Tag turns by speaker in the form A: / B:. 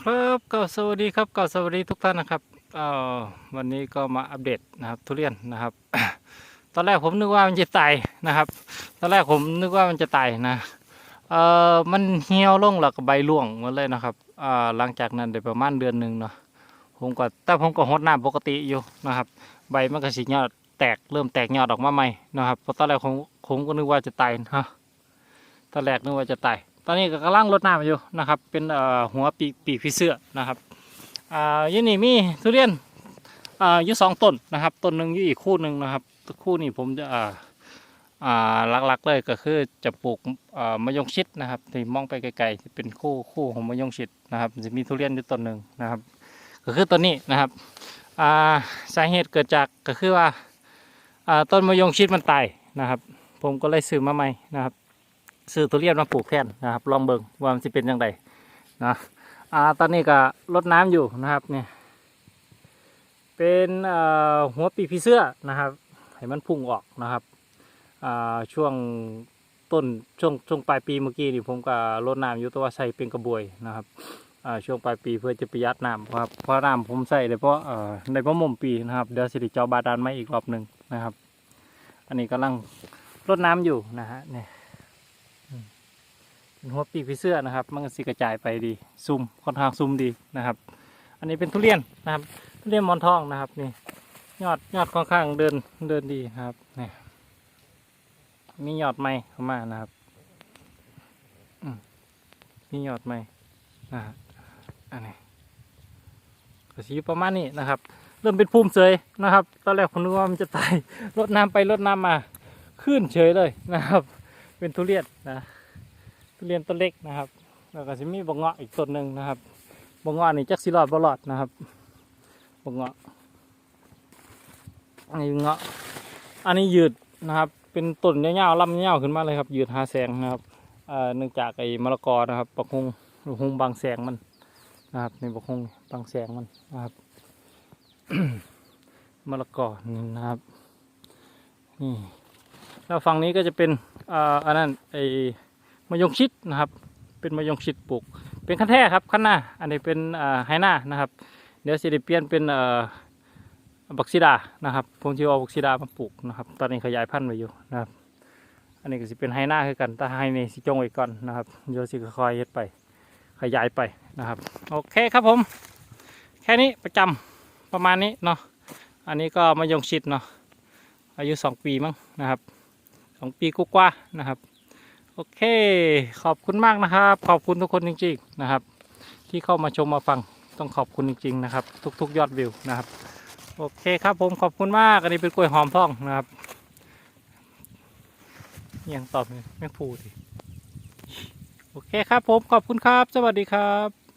A: ครับก็สวัสดีครับก็สวัสดีทุกท่านนะครับเอ่อวันนี้ก็มาอัปเดตนะครับทุเรียนนะครับ ตอนแรกผมนึกว่ามันจะตายนะครับ ตอนแรกผมนึกว่ามันจะตายนะเอ่อมันเหี่ยวลงแล้วก็ใบร่วงหมดเลยนะครับอ่าหลังจากนั้นได้ประมาณเดือนหนึ่งเนาะผมก็แต่ผมก็หดน้ำปกติอยู่นะครับ ใบมันก็สียอดแตกเริ่มแตกยอดออกมาใหม่นะครับเพราะตอนแรกผมผมก็นึกว่าจะตายนะตอนแรกนึกว่าจะตาย ตอนนี้ก็กำลังรดน้ำอยู่นะครับ เป็นหัวปีกปีกผีเสื้อนะครับยี่นี่มีทุเรียนอ่าอยู่สองต้นนะครับต้นหนึ่งอยู่อีกคู่หนึ่งนะครับ คู่นี้ผมจะหลักๆเลยก็คือจะปลูกมะยงชิดนะครับที่มองไปไกลๆจะเป็นคู่คู่ของมะยงชิดนะครับจะมีทุเรียนอยู่ต้นหนึ่งนะครับ ก็คือต้นนี้นะครับสาเหตุเกิดจากก็คือว่าอ่าต้นมะยงชิดมันตายนะครับ ผมก็เลยซื้อมาใหม่นะครับ ซื้อทุเรียนมาปลูกแทนนะครับ ลองเบิ่งว่ามันจะเป็นยังไงนะอ่าตอนนี้ก็รดน้ำอยู่นะครับเนี่ยเป็นหัวปีกผีเสื้อนะครับให้มันพุ่งออกนะครับช่วงต้นช่วงช่วงปลายปีเมื่อกี้นี่ผมก็รดน้ำอยู่แตัวาใส่เป็นกระบวยนะครับช่วงปลายปีเพื่อจะประหยัดน้ำครับเพราะน้ำผมใส่เลยเพราะในพระมุมปีนะครับเดี๋ยวสิริเจ้าบาดาลไม่อีกรอบหนึ่งนะครับ อันนี้กำลังรดน้ำอยู่นะฮะเนี่ย เป็นหัวปีกผีเสื้อนะครับ มันก็สิกระจายไปดีซุ่มค่อนข้างซุ่มดีนะครับ อันนี้เป็นทุเรียนนะครับ ทุเรียนมอนทองนะครับนี่ยอดยอดค่อนข้างเดินเดินดีครับนี่มียอดไม้เข้ามานะครับมียอดไม้นะฮะอันนี้ก็สีประมาณนี้นะครับ เริ่มเป็นภูมิเฉยนะครับ ตอนแรกผมนึกว่ามันจะตายรดน้ำไปรดน้ำมาขึ้นเฉยเลยนะครับ เป็นทุเรียนนะทุเรียนต้นเล็กนะครับแล้วก็จะมีบงเงาะอีกต้นหนึ่งนะครับบงเงาะนี่จักสิรอดบ่รอดนะครับบงเงาะอันนี้เงาะอันนี้ยืดนะครับ เป็นต้นยาวๆลำยาวขึ้นมาเลยครับ ยืดหาแสงนะครับเอ่อเนื่องจากไอ้มะละกอนะครับปักฮงปักฮงบางแสงมันนะครับในปักฮงบางแสงมันนะครับมะละกอนี่นะครับนี่แล้วฝั่งนี้ก็จะเป็น อ่ออันนั้นไอ้มะยงชิดนะครับ เป็นมะยงชิดปลูก เป็นขั้นแท้ครับขั้นหน้า อันนี้เป็นอ่อไฮหน้านะครับ เดี๋ยวสิได้เปลี่ยนเป็นเอ่อบักซิดานะครับผมที่เอาบักซิดามาปลูกนะครับ ตอนนี้ขยายพันธุ์ไว้อยู่นะครับ อันนี้ก็สิเป็นไฮหน้าคือกันแต่ไฮนี่สิจงไว้ก่อนนะครับเดี๋ยวสิค่อยๆเฮ็ดไป ขยายไปนะครับ โอเคครับผม แค่นี้ประจำประมาณนี้เนาะอันนี้ก็มะยงชิดเนาะอายุสองปีมั้งนะครับ สองปีกว่าๆนะครับ โอเค ขอบคุณมากนะครับ ขอบคุณทุกคนจริง ๆนะครับ ที่เข้ามาชมมาฟังต้องขอบคุณจริง ๆ นะครับ ทุก ๆ ยอดวิวนะครับ โอเคครับผมขอบคุณมากอันนี้เป็นกล้วยหอมท่องนะครับ ยังตอบไม่ไม่พูดดิโอเคครับผมขอบคุณครับ สวัสดีครับ